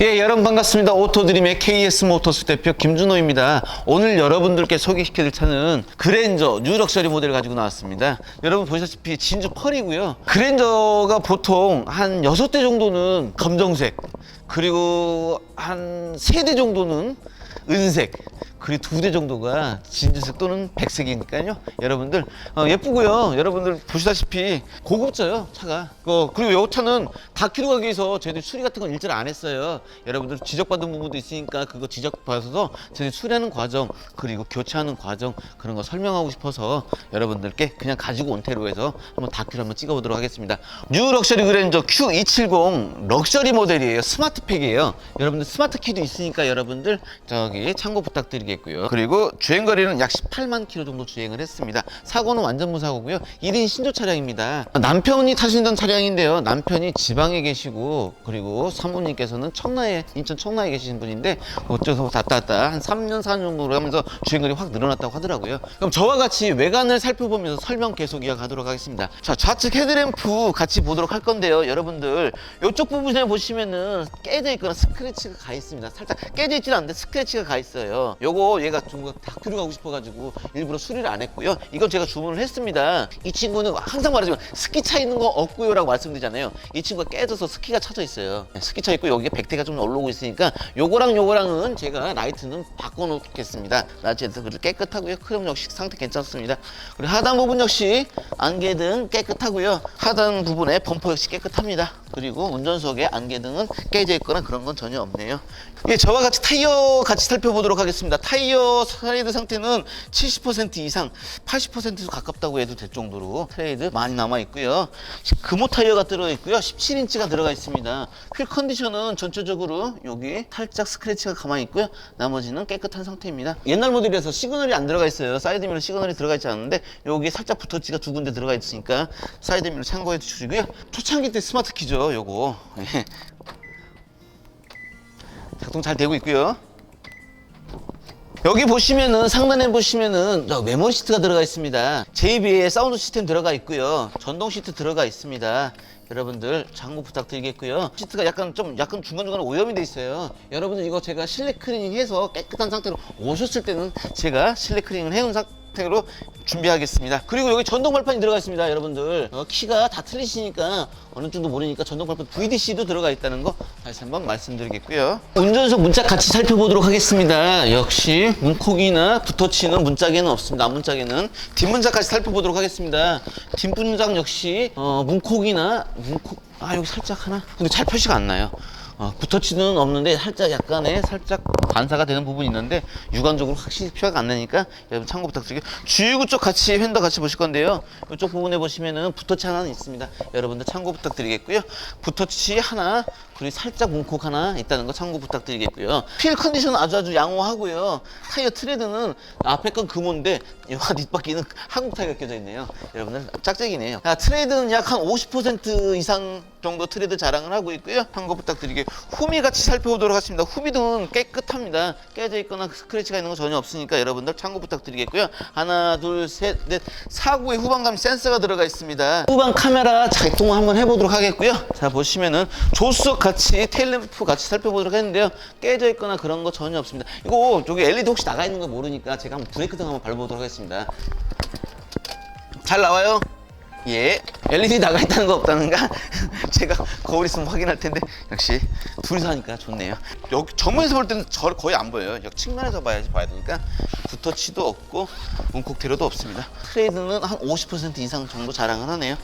예, 여러분 반갑습니다. 오토드림의 KS 모터스 대표 김준호입니다. 오늘 여러분들께 소개시켜드릴 차는 그랜저 뉴 럭셔리 모델을 가지고 나왔습니다. 여러분 보시다시피 진주 펄이고요. 그랜저가 보통 한 6대 정도는 검정색, 그리고 한 3대 정도는 은색, 그리고 두대 정도가 진주색 또는 백색이니까요. 여러분들 어, 예쁘고요. 여러분들 보시다시피 고급져요 차가. 어, 그리고 이 차는 다큐로 가기 위해서 저희들 수리 같은 건 일절 안 했어요. 여러분들 지적받은 부분도 있으니까 그거 지적받아서 저희들 수리하는 과정 그리고 교체하는 과정 그런 거 설명하고 싶어서 여러분들께 그냥 가지고 온 태로 해서 한번 다큐를 한번 찍어보도록 하겠습니다. 뉴 럭셔리 그랜저 Q270 럭셔리 모델이에요. 스마트팩이에요. 여러분들 스마트 키도 있으니까 여러분들 저기 참고 부탁드리겠 고요. 그리고 주행 거리는 약 18만 킬로 정도 주행을 했습니다. 사고는 완전 무사고고요. 1인 신조 차량입니다. 남편이 타신던 차량인데요. 남편이 지방에 계시고 그리고 사모님께서는 청라에 인천 청라에 계시는 분인데 어쩌서 왔다 갔다 한 3년 4년 정도 하면서 주행 거리 확 늘어났다고 하더라고요. 그럼 저와 같이 외관을 살펴보면서 설명 계속 이어가도록 하겠습니다. 자 좌측 헤드램프 같이 보도록 할 건데요. 여러분들 이쪽 부분에 보시면은 깨져 있거나 스크래치가 가 있습니다. 살짝 깨져 있지는 않는데 스크래치가 가 있어요. 요거 얘가 좀 다큐로 가고 싶어가지고 일부러 수리를 안 했고요. 이건 제가 주문을 했습니다. 이 친구는 항상 말하지만 스키 차 있는 거 없고요 라고 말씀드리잖아요. 이 친구가 깨져서 스키가 쳐져 있어요. 네, 스키 차 있고 여기에 백태가 좀 올라오고 있으니까 요거랑 요거랑은 제가 라이트는 바꿔놓겠습니다. 라이트에서 그래도 깨끗하고요. 크롬 역시 상태 괜찮습니다. 그리고 하단 부분 역시 안개등 깨끗하고요. 하단 부분에 범퍼 역시 깨끗합니다. 그리고 운전석에 안개등은 깨져 있거나 그런 건 전혀 없네요. 예, 저와 같이 타이어 같이 살펴보도록 하겠습니다. 타이어 트레이드 상태는 70% 이상, 80% 가깝다고 해도 될 정도로 트레이드 많이 남아 있고요. 금호 타이어가 들어 있고요. 17인치가 들어가 있습니다. 휠 컨디션은 전체적으로 여기 살짝 스크래치가 가만히 있고요. 나머지는 깨끗한 상태입니다. 옛날 모델이라서 시그널이 안 들어가 있어요. 사이드미러 시그널이 들어가 있지 않은데 여기 살짝 붙어지가 두 군데 들어가 있으니까 사이드미러 참고해 주시고요. 초창기 때 스마트 키죠, 요거. 예. 작동 잘 되고 있고요. 여기 보시면은 상단에 보시면은 저 메모리 시트가 들어가 있습니다. JBL 사운드 시스템 들어가 있고요. 전동 시트 들어가 있습니다. 여러분들 장부 부탁드리겠고요. 시트가 약간 좀 약간 중간중간에 오염이 돼 있어요. 여러분들 이거 제가 실내 클리닝 해서 깨끗한 상태로 오셨을 때는 제가 실내 클리닝을 해온 상 태로 준비하겠습니다. 그리고 여기 전동 발판이 들어가 있습니다, 여러분들. 어, 키가 다 틀리시니까 어느 정도 모르니까 전동 발판 VDC도 들어가 있다는 거 다시 한번 말씀드리겠고요. 운전석 문짝 같이 살펴보도록 하겠습니다. 역시 문콕이나 붙어치는 문짝에는 없습니다. 앞문짝에는 뒷문짝까지 살펴보도록 하겠습니다. 뒷문짝 역시 어, 문콕이나 문콕 아 여기 살짝 하나 근데 잘 표시가 안 나요. 어, 붙어치는 없는데 살짝 약간의 살짝 반사가 되는 부분이 있는데 육안적으로 확실히 표가 안 나니까 여러분 참고 부탁드리고요. 주유구 쪽 같이 휀더 같이 보실 건데요. 이쪽 부분에 보시면은 붙어치 하나는 있습니다. 여러분들 참고 부탁드리겠고요. 붙어치 하나 그리고 살짝 문콕 하나 있다는 거 참고 부탁드리겠고요. 휠 컨디션 아주 아주 양호하고요. 타이어 트레드는 앞에 건 금호인데 이 뒷바퀴는 한국 타이어가 껴져 있네요. 여러분들 짝짝이네요. 자, 트레이드는 약 한 50% 이상 정도 트레이드 자랑을 하고 있고요. 참고 부탁드리게 후미 같이 살펴보도록 하겠습니다. 후미등은 깨끗합니다. 깨져 있거나 스크래치가 있는 거 전혀 없으니까 여러분들 참고 부탁드리겠고요. 하나, 둘, 셋, 넷. 사구에 후방감 센서가 들어가 있습니다. 후방 카메라 작동 한번 해보도록 하겠고요. 자 보시면은 조수석 같이 테일램프 같이 살펴보도록 했는데요. 깨져 있거나 그런 거 전혀 없습니다. 이거 저기 LED 혹시 나가 있는 거 모르니까 제가 한번 브레이크 등 한번 밟아보도록 하겠습니다. 잘 나와요? 예. LED 나가 있다는 거 없다는가? 제가 거울 있으면 확인할 텐데 역시 둘이서 하니까 좋네요. 여기 정면에서 볼 때는 저 거의 안 보여요. 여기 측면에서 봐야지 봐야 되니까 붙어치도 없고 문콕 테러도 없습니다. 트레이드는 한 50% 이상 정도 자랑을 하네요.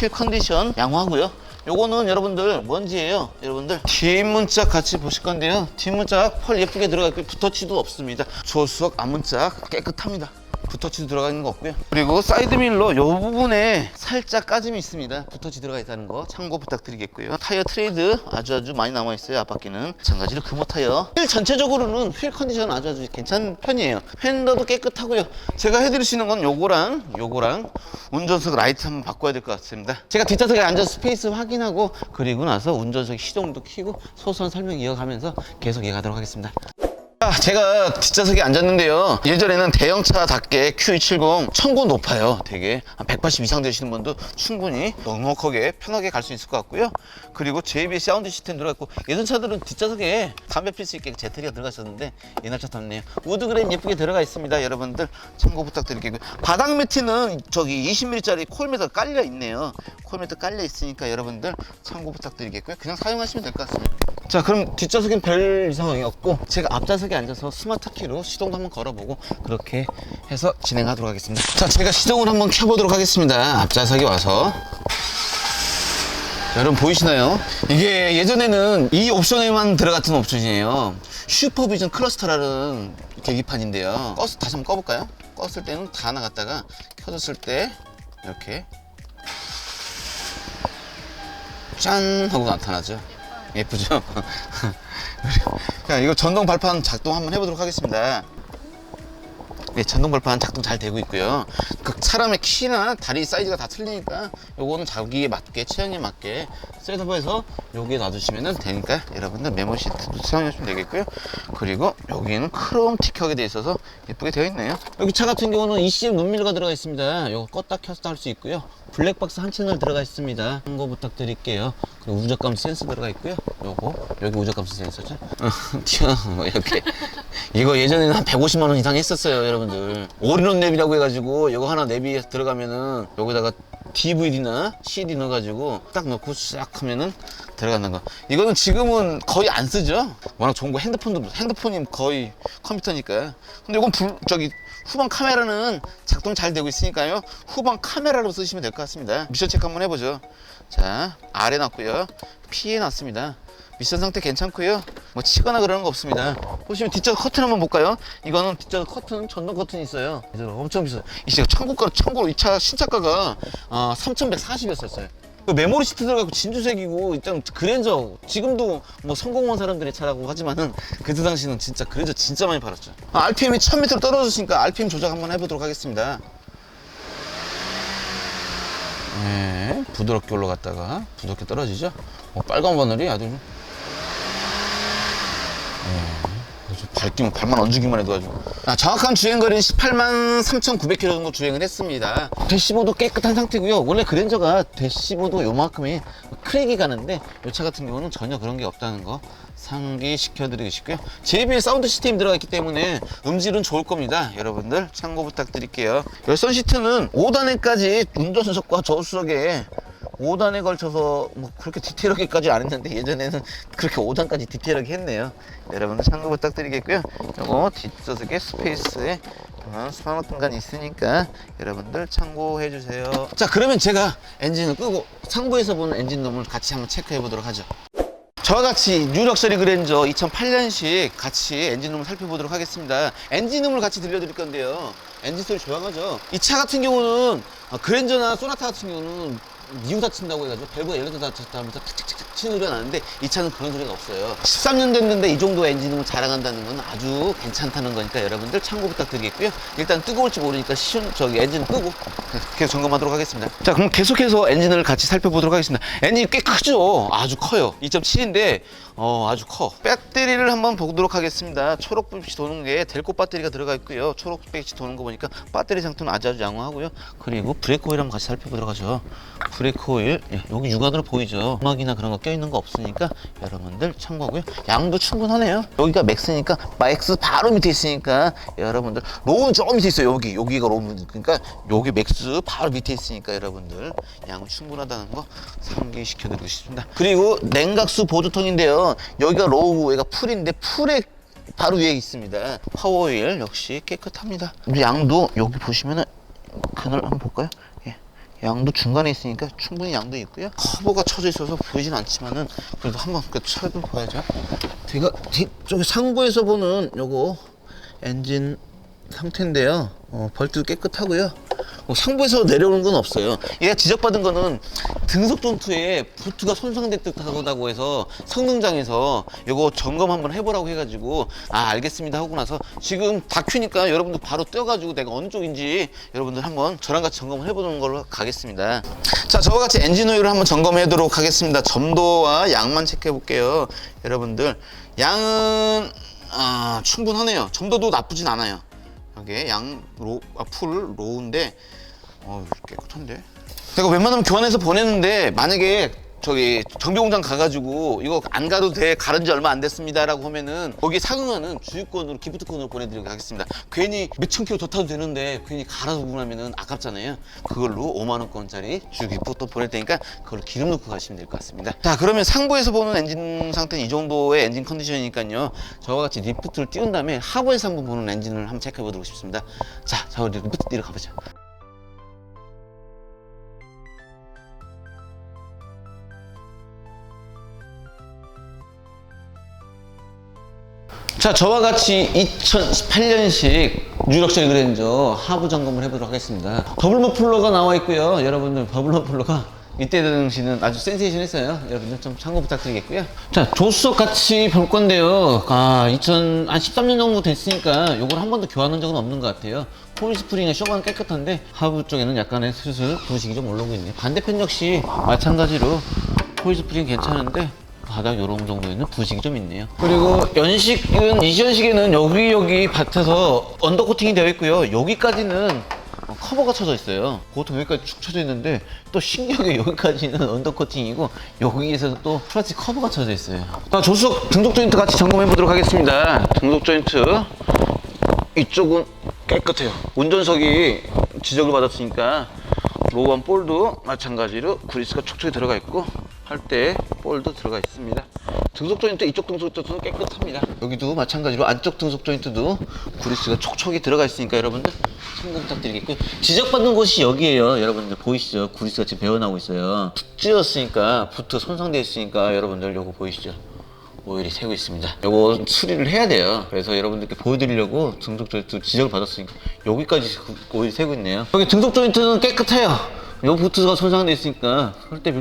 휠 컨디션 양호하고요. 요거는 여러분들 뭔지예요 여러분들. 뒷문짝 같이 보실 건데요. 뒷문짝 펄 예쁘게 들어가 있고 붙어치도 없습니다. 조수석 앞문짝 깨끗합니다 붓터치도 들어가 있는 거 없고요. 그리고 사이드밀러 요 부분에 살짝 까짐이 있습니다. 붓터치 들어가 있다는 거 참고 부탁드리겠고요. 타이어 트레이드 아주 아주 많이 남아 있어요. 앞바퀴는 마찬가지로 금호 타이어. 휠 전체적으로는 휠 컨디션 아주 아주 괜찮은 편이에요. 휀더도 깨끗하고요. 제가 해드릴 수 있는 건 요거랑 요거랑 운전석 라이트 한번 바꿔야 될 것 같습니다. 제가 뒷좌석에 앉아서 스페이스 확인하고 그리고 나서 운전석 시동도 켜고 소소한 설명 이어가면서 계속 이어가도록 하겠습니다. 아, 제가 뒷좌석에 앉았는데요. 예전에는 대형차답게 Q270 천고 높아요. 되게 한 180 이상 되시는 분도 충분히 넉넉하게 편하게 갈 수 있을 것 같고요. 그리고 JBL 사운드 시스템 들어갔고 예전 차들은 뒷좌석에 담배 필 수 있게 재테리가 들어갔었는데 옛날 차 탔네요. 우드 그램 예쁘게 들어가 있습니다. 여러분들 참고 부탁드리겠고요. 바닥 매트는 저기 20mm짜리 콜 매트 깔려 있네요. 콜 매트 깔려 있으니까 여러분들 참고 부탁드리겠고요. 그냥 사용하시면 될 것 같습니다. 자 그럼 뒷좌석엔 별 이상이 없고 제가 앞좌석 에 앉아서 스마트 키로 시동도 한번 걸어보고 그렇게 해서 진행하도록 하겠습니다 자 제가 시동을 한번 켜보도록 하겠습니다 앞좌석에 와서 자, 여러분 보이시나요? 이게 예전에는 이 옵션에만 들어갔던 옵션이에요 슈퍼비전 클러스터라는 계기판인데요 껐, 다시 한번 꺼볼까요? 껐을 때는 다 나갔다가 켜졌을 때 이렇게 짠 하고 나타나죠 예쁘죠? 그리고 자, 이거 전동 발판 작동 한번 해보도록 하겠습니다. 네, 전동 발판 작동 잘 되고 있고요. 그 사람의 키나 다리 사이즈가 다 틀리니까 요거는 자기에 맞게 취향에 맞게 셋업해서 여기에 놔두시면 되니까 여러분들 메모 시트도 사용하시면 되겠고요. 그리고 여기는 크롬 티격에 돼 있어서 예쁘게 되어 있네요. 여기 차 같은 경우는 ECM 눈밀가 들어가 있습니다. 요거 껐다 켰다 할 수 있고요. 블랙박스 한 채널 들어가 있습니다. 참고 부탁드릴게요. 그리고 우적감 센서 들어가 있고요. 요거 여기 우적감 센서죠. 튀어 뭐 이렇게 이거 예전에는 한 150만 원 이상 했었어요, 여러분들. 올인원 랩이라고 해가지고 이거 하나 랩이 들어가면은 여기다가 DVD나 CD 넣어가지고 딱 넣고 싹 하면은 들어가는 거. 이거는 지금은 거의 안 쓰죠. 워낙 좋은 거 핸드폰도 핸드폰이 거의 컴퓨터니까. 근데 이건 불, 저기 후방 카메라는 작동 잘 되고 있으니까요. 후방 카메라로 쓰시면 될 것 같습니다. 미션 체크 한번 해보죠. 자 아래 놨고요. 피해 놨습니다. 미션 상태 괜찮고요. 뭐 치거나 그러는 거 없습니다. 보시면 뒷좌석 커튼 한번 볼까요? 이거는 뒷좌석 커튼 전동 커튼이 있어요. 엄청 비싸요. 이 지금 참고가 참고로 이차 신차가가 어, 3,140이었어요. 그 메모리 시트 들어가고 진주색이고 일단 그랜저 지금도 뭐 성공한 사람들의 차라고 하지만은 그때 당시는 진짜 그랜저 진짜 많이 팔았죠. 아, RPM이 1000m로 떨어졌으니까 RPM 조작 한번 해보도록 하겠습니다. 네, 부드럽게 올라갔다가 부드럽게 떨어지죠. 어, 빨간 바늘이 아주 그래서 밟기만 발만 얹기만 해도 아주. 아, 정확한 주행거리는 18만 3,900km 정도 주행을 했습니다. 대시보도 깨끗한 상태고요. 원래 그랜저가 대시보도 요만큼이 크랙이 가는데 이 차 같은 경우는 전혀 그런 게 없다는 거 상기시켜 드리고 싶고요. JBL 사운드 시스템이 들어가 있기 때문에 음질은 좋을 겁니다. 여러분들 참고 부탁드릴게요. 열선 시트는 5단에까지 운전석과 저수석에 5단에 걸쳐서 뭐 그렇게 디테일하게까지 안 했는데 예전에는 그렇게 5단까지 디테일하게 했네요. 여러분들 참고 부탁드리겠고요. 요거 뒷좌석에 스페이스에 어, 수납 공간이 있으니까 여러분들 참고해 주세요. 자 그러면 제가 엔진을 끄고 상부에서 보는 엔진 놈을 같이 한번 체크해 보도록 하죠. 저와 같이 뉴럭셔리 그랜저 2008년식 같이 엔진룸을 살펴보도록 하겠습니다. 엔진룸을 같이 들려드릴 건데요. 엔진 소리 조용하죠. 이 차 같은 경우는 아, 그랜저나 소나타 같은 경우는 미우다 친다고 해가지고 밸브가 열렸다 닫혔다 하면서 탁탁탁 치는 소리가 나는데 이 차는 그런 소리가 없어요. 13년 됐는데 이 정도 엔진룸을 자랑한다는 건 아주 괜찮다는 거니까 여러분들 참고 부탁드리겠고요. 일단 뜨거울지 모르니까 시운 저기 엔진 끄고 계속 점검하도록 하겠습니다. 자 그럼 계속해서 엔진을 같이 살펴보도록 하겠습니다. 엔진이 꽤 크죠? 아주 커요. 2.7인데 어, 아주 커. 배터리를 한번 보도록 하겠습니다. 초록빛이 도는 게 델코 배터리가 들어가 있고요. 초록빛이 도는 거 보니까 배터리 상태는 아주 아주 양호하고요. 그리고 브레이크 오일 한번 같이 살펴보도록 하죠. 브레이크 오일 예, 여기 육안으로 보이죠. 음악이나 그런 거 껴있는 거 없으니까 여러분들 참고하고요. 양도 충분하네요. 여기가 맥스니까 맥스 바로 밑에 있으니까 여러분들 로우는 저 밑에 있어요. 여기 여기가 로우 그러니까 여기 맥스 바로 밑에 있으니까 여러분들 양은 충분하다는 거 상기시켜 드리고 싶습니다. 그리고 냉각수 보조통인데요. 여기가 로우, 여기가 풀인데 풀에 바로 위에 있습니다. 파워오일 역시 깨끗합니다. 양도 여기 보시면은 그늘 한번 볼까요? 예. 양도 중간에 있으니까 충분히 양도 있고요. 커버가 쳐져 있어서 보이진 않지만은 그래도 한번 그 차도 봐야죠. 제가 뒤쪽에 상부에서 보는 요거 엔진 상태인데요. 어, 벌트도 깨끗하고요. 어, 상부에서 내려오는 건 없어요. 얘가 지적받은 거는 등속 전투에 부트가 손상됐다고 해서 성능장에서 이거 점검 한번 해보라고 해가지고 아 알겠습니다 하고 나서 지금 다 큐니까 여러분들 바로 떠가지고 내가 어느 쪽인지 여러분들 한번 저랑 같이 점검을 해보는 걸로 가겠습니다. 자 저와 같이 엔진 오일을 한번 점검해도록 하겠습니다. 점도와 양만 체크해 볼게요. 여러분들 양은 아, 충분하네요. 점도도 나쁘진 않아요. 여기에 양, 로, 아, 풀, 로우인데, 어, 깨끗한데? 제가 웬만하면 교환해서 보냈는데, 만약에 저기 정비공장 가가지고 이거 안 가도 돼 가른 지 얼마 안 됐습니다라고 하면은 거기에 상응하는 주유권으로 기프트콘으로 보내드리도록 하겠습니다. 괜히 몇천 킬로 더 타도 되는데 괜히 갈아서 구하면은 아깝잖아요. 그걸로 5만 원권짜리 주유 기프트 보낼 테니까 그걸로 기름 넣고 가시면 될 것 같습니다. 자 그러면 상부에서 보는 엔진 상태는 이 정도의 엔진 컨디션이니까요. 저와 같이 리프트를 띄운 다음에 하부에서 한번 보는 엔진을 한번 체크해 보도록 싶습니다. 자, 자 우리 리프트 띄러 가보죠. 자, 저와 같이 2018년식 뉴럭셔리 그랜저 하부 점검을 해보도록 하겠습니다. 더블 머플러가 나와 있고요. 여러분들 더블 머플러가 이때 당시는 아주 센세이션했어요. 여러분들 좀 참고 부탁드리겠고요. 자, 조수석 같이 볼 건데요. 아, 2000, 한 13년 정도 됐으니까 이걸 한 번도 교환한 적은 없는 것 같아요. 폴 스프링의 쇼가는 깨끗한데 하부 쪽에는 약간의 슬슬 부식이 좀 올라오고 있네요. 반대편 역시 마찬가지로 폴 스프링 괜찮은데 바닥 요런 정도에는 부식이 좀 있네요. 그리고 연식은 이시연식에는 여기 여기 밭에서 언더 코팅이 되어 있고요. 여기까지는 어, 커버가 쳐져 있어요. 보통 여기까지 축 쳐져 있는데 또 신기하게 여기까지는 언더 코팅이고 여기에서 또 플라스틱 커버가 쳐져 있어요. 자, 조수석 등속 조인트 같이 점검해 보도록 하겠습니다. 등속 조인트 이쪽은 깨끗해요. 운전석이 지적을 받았으니까 로우한 볼도 마찬가지로 그리스가 촉촉히 들어가 있고 할 때 볼도 들어가 있습니다. 등속 조인트 이쪽 등속 조인트도 깨끗합니다. 여기도 마찬가지로 안쪽 등속 조인트도 그리스가 촉촉히 들어가 있으니까 여러분들 참고 부탁드리겠고요. 지적받는 곳이 여기에요. 여러분들 보이시죠? 그리스가 지금 배어나고 있어요. 푹 부트 손상되어 있으니까 여러분들 요거 보이시죠? 오일이 새고 있습니다. 요거 수리를 해야 돼요. 그래서 여러분들께 보여드리려고 등속 조인트 지적을 받았으니까 여기까지 그 오일이 새고 있네요. 여기 등속 조인트는 깨끗해요. 요 부트가 손상돼 있으니까 그때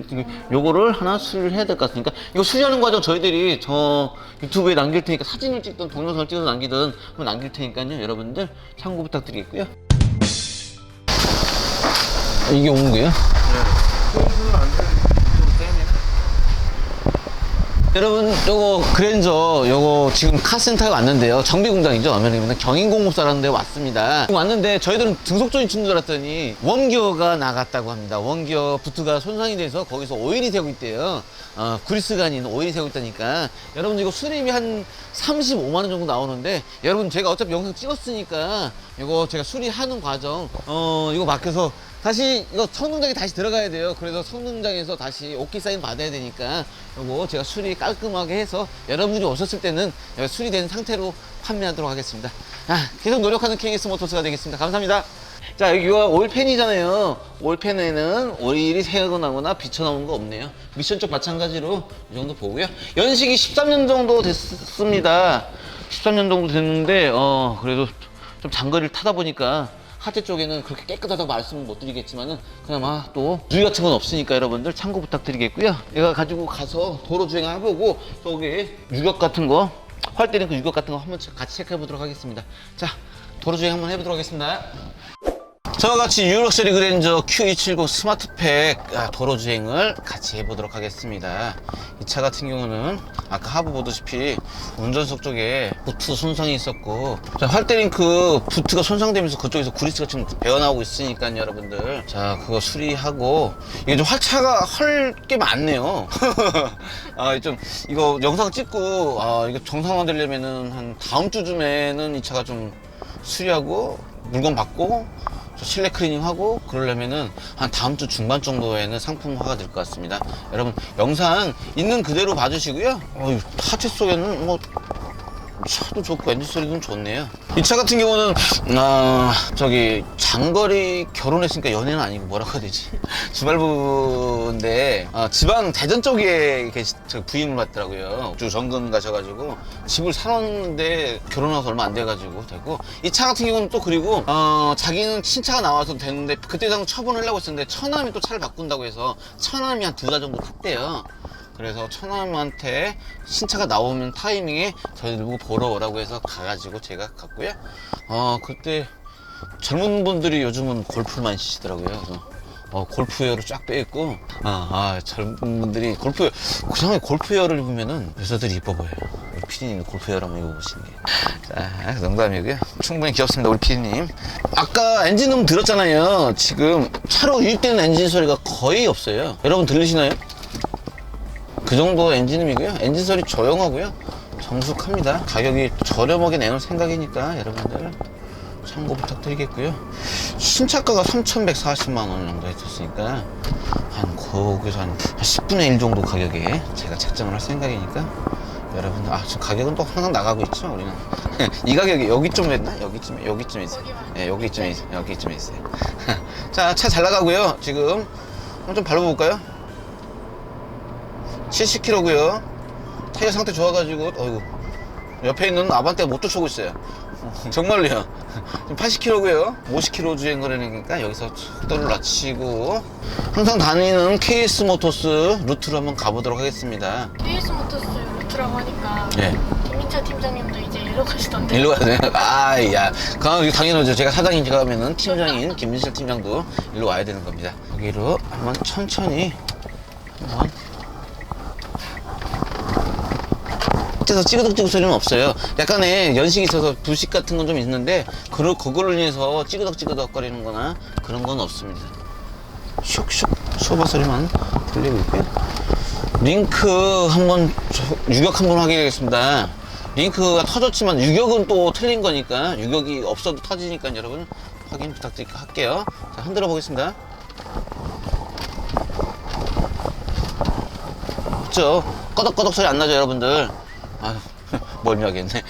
요거를 하나 수리를 해야 될 것 같으니까 이거 수리하는 과정 저희들이 저 유튜브에 남길 테니까 사진을 찍든 동영상을 찍어서 남기든 남길 테니까요 여러분들 참고 부탁드리겠고요 이게 온 거예요? 여러분 요거 그랜저 요거 지금 카센터에 왔는데요. 정비 공장이죠? 어머니는 경인공업사라는 데 왔습니다. 왔는데 저희들은 등속 조인 친줄 알았더니 원기어가 나갔다고 합니다. 원기어 부트가 손상이 돼서 거기서 오일이 새고 있대요. 어, 그리스가 아닌 오일이 새고 있다니까. 여러분 이거 수리비 한 35만 원 정도 나오는데 여러분 제가 어차피 영상 찍었으니까 이거 제가 수리하는 과정 어 이거 맡겨서 다시 이거 성능장에 다시 들어가야 돼요. 그래서 성능장에서 다시 오케이 사인 받아야 되니까 이거 제가 수리 깔끔하게 해서 여러분들이 오셨을 때는 수리된 상태로 판매하도록 하겠습니다. 아, 계속 노력하는 KS 모터스가 되겠습니다. 감사합니다. 자, 여기가 오일팬이잖아요. 오일팬에는 오일이 새고 나거나 비쳐나오는 거 없네요. 미션 쪽 마찬가지로 이 정도 보고요. 연식이 13년 정도 됐습니다. 13년 정도 됐는데, 어, 그래도 좀 장거리를 타다 보니까 하체 쪽에는 그렇게 깨끗하다고 말씀은 못 드리겠지만은 그나마 또 주의 같은 건 없으니까 여러분들 참고 부탁드리겠고요. 얘가 가지고 가서 도로 주행 해보고 저기 유격 같은 거 활때는 그 유격 같은 거 한번 같이 체크해 보도록 하겠습니다. 자 도로 주행 한번 해보도록 하겠습니다. 저와 같이 유럭셔리 그랜저 Q270 스마트팩 아, 도로 주행을 같이 해보도록 하겠습니다. 이 차 같은 경우는 아까 하부 보다시피 운전석 쪽에 부트 손상이 있었고 자, 활대링크 부트가 손상되면서 그쪽에서 구리스가 지금 배어나오고 있으니까요 여러분들 자 그거 수리하고 이게 좀 활차가 헐 게 많네요 아 좀 이거 영상 찍고 아 이거 정상화 되려면은 한 다음 주쯤에는 이 차가 좀 수리하고 물건 받고 저 실내 클리닝 하고 그러려면은 한 다음 주 중반 정도에는 상품화가 될 것 같습니다. 여러분 영상 있는 그대로 봐주시고요. 어, 하체 속에는 뭐 차도 좋고 엔진 소리도 좋네요. 이 차 같은 경우는 아 저기 장거리 결혼했으니까 연애는 아니고 뭐라고 해야 되지? 주말부인데 아, 지방 대전 쪽에 계시 저 부임을 받더라고요. 주 정근 가셔가지고 집을 사놓는데 결혼하고 얼마 안 돼가지고 되고 이 차 같은 경우는 또 그리고 어 자기는 신차가 나와서 됐는데 그때 당시 처분을 하려고 했었는데 처남이 또 차를 바꾼다고 해서 처남이 한 두 달 정도 탔대요. 그래서 처남한테 신차가 나오면 타이밍에 저희들 보고 보러 오라고 해서 가가지고 제가 갔고요. 어 그때 젊은 분들이 요즘은 골프를 많이 치시더라고요. 그래서 어, 골프웨어를 쫙 빼입고 아, 아 젊은 분들이 골프 그상에 골프웨어를 입으면은 여자들이 이뻐 보여요. 우리 피디님 골프웨어를 한번 입어보시는 게. 자, 농담이고요. 충분히 귀엽습니다, 우리 피디님. 아까 엔진음 들었잖아요. 지금 차로 유입되는 엔진 소리가 거의 없어요. 여러분 들리시나요? 그 정도 엔진음이고요. 엔진 소리 조용하고요. 정숙합니다. 가격이 저렴하게 내놓을 생각이니까 여러분들 참고 부탁드리겠고요. 신차가가 3,140만 원 정도 했었으니까 한 거기서 한 10분의 1 정도 가격에 제가 책정을 할 생각이니까 여러분들 아 지금 가격은 또 항상 나가고 있죠 우리는 이 가격이 여기쯤 했나 여기쯤 여기쯤에 있어요 예 여기쯤에 있어요 여기쯤에 있어요 자 차 잘 나가고요 지금 한번 좀 밟아볼까요 70km고요. 타이어 상태 좋아가지고 어이구 옆에 있는 아반떼가 못 쫓아오고 있어요. 정말로요. 지금 80km고요. 50km 주행 거리니까 여기서 속도를 낮추고 항상 다니는 KS 모토스 루트로 한번 가보도록 하겠습니다. KS 모터스 루트라고 하니까 예. 김민철 팀장님도 이제 일로 가시던데 일로 가야 돼요? 아, 야. 그럼 당연하죠. 제가 사장인가 하면은 팀장인 김민철 팀장도 일로 와야 되는 겁니다. 여기로 한번 천천히 한번 밑에서 찌그덕찌그 소리는 없어요. 약간의 연식이 있어서 불식 같은 건 좀 있는데 그 그걸로 인해서 찌그덕찌그덕 거리는 거나 그런 건 없습니다. 슉슉 소바 소리만 들리고 있고요. 링크 한번 저- 유격 한번 확인하겠습니다. 링크가 터졌지만 유격은 또 틀린 거니까 유격이 없어도 터지니까 여러분 확인 부탁드릴게요. 자, 흔들어 보겠습니다. 그죠? 꺼덕꺼덕 소리 안 나죠, 여러분들? 아유, 멀미하겠네.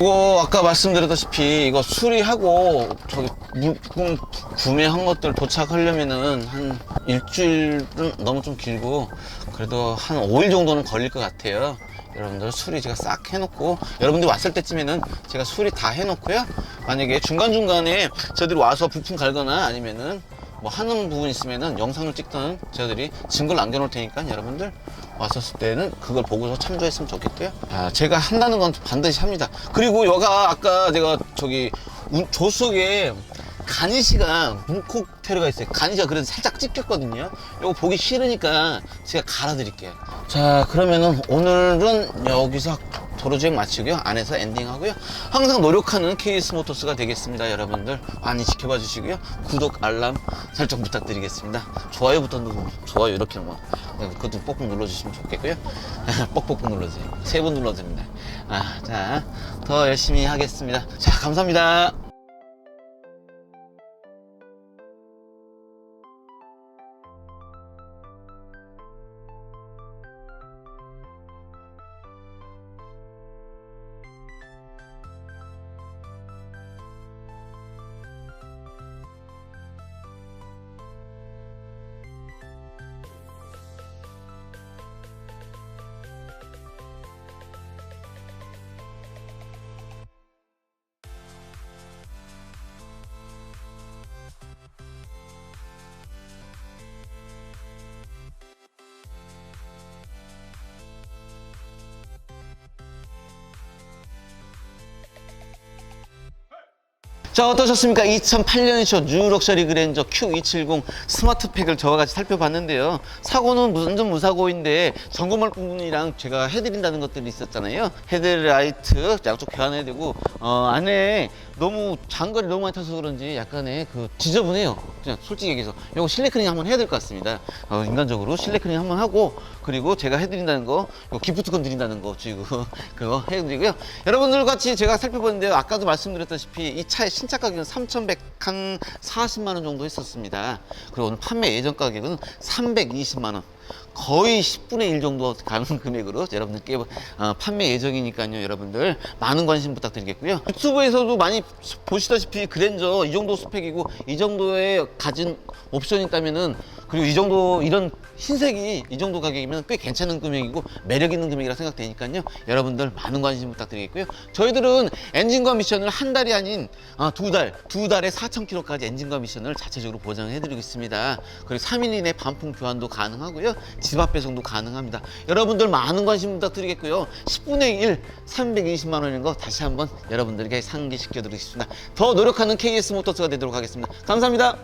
이거 아까 말씀드렸다시피 이거 수리하고 저기 물품 구매한 것들 도착하려면은 한 일주일은 너무 좀 길고 그래도 한 5일 정도는 걸릴 것 같아요. 여러분들 수리 제가 싹 해놓고 여러분들 왔을 때쯤에는 제가 수리 다 해놓고요. 만약에 중간중간에 저희들이 와서 부품 갈거나 아니면은 뭐 하는 부분 있으면은 영상을 찍던 저희들이 증거를 남겨놓을 테니까 여러분들 왔었을 때는 그걸 보고서 참조했으면 좋겠고요. 아, 제가 한다는 건 반드시 합니다. 그리고 여가 아까 제가 저기 운- 조수석에 가니시가 문콕 테러가 있어요. 가니시가 그래서 살짝 찝혔거든요. 이거 보기 싫으니까 제가 갈아드릴게요. 자, 그러면은 오늘은 여기서 도로주행 마치고요. 안에서 엔딩하고요. 항상 노력하는 KS 모터스가 되겠습니다. 여러분들 많이 지켜봐 주시고요. 구독, 알람 설정 부탁드리겠습니다. 좋아요부터 누르고 좋아요 이렇게 뭐 그것도 꼭꼭 눌러주시면 좋겠고요. 뻑뻑 눌러주세요. 세 번 눌러도 됩니다. 아, 자, 더 열심히 하겠습니다. 자, 감사합니다. 자 어떠셨습니까? 2008년이죠 뉴럭셔리 그랜저 Q270 스마트팩을 저와 같이 살펴봤는데요. 사고는 완전 무사고인데 점검할 부분이랑 제가 해드린다는 것들이 있었잖아요. 헤드라이트 양쪽 교환해야 되고 어, 안에 너무 장거리 너무 많이 타서 그런지 약간의 그 지저분해요. 그냥 솔직히 얘기해서. 이거 실내 클리닝 한번 해야 될 것 같습니다. 어, 인간적으로 실내 클리닝 한번 하고 그리고 제가 해드린다는 거 기프트콘 드린다는 거 지금 그거 해드리고요. 여러분들 같이 제가 살펴봤는데요. 아까도 말씀드렸다시피 이 차의 신차 가격은 3,140만 원 정도 했었습니다. 그리고 오늘 판매 예전 가격은 320만 원 거의 10분의 1 정도 가는 금액으로 여러분들께 어, 판매 예정이니까요. 여러분들 많은 관심 부탁드리겠고요. 유튜브에서도 많이 보시다시피 그랜저 이 정도 스펙이고 이 정도의 가진 옵션이 있다면은 그리고 이 정도 이런 흰색이 이 정도 가격이면 꽤 괜찮은 금액이고 매력 있는 금액이라 생각되니까요. 여러분들 많은 관심 부탁드리겠고요. 저희들은 엔진과 미션을 한 달이 아닌 아, 두 달, 두 달에 4,000km까지 엔진과 미션을 자체적으로 보장해드리고 있습니다. 그리고 3일 이내 반품 교환도 가능하고요. 집앞 배송도 가능합니다. 여러분들 많은 관심 부탁드리겠고요. 10분의 1, 320만 원인 거 다시 한번 여러분들에게 상기시켜 드리겠습니다. 더 노력하는 KS 모터스가 되도록 하겠습니다. 감사합니다.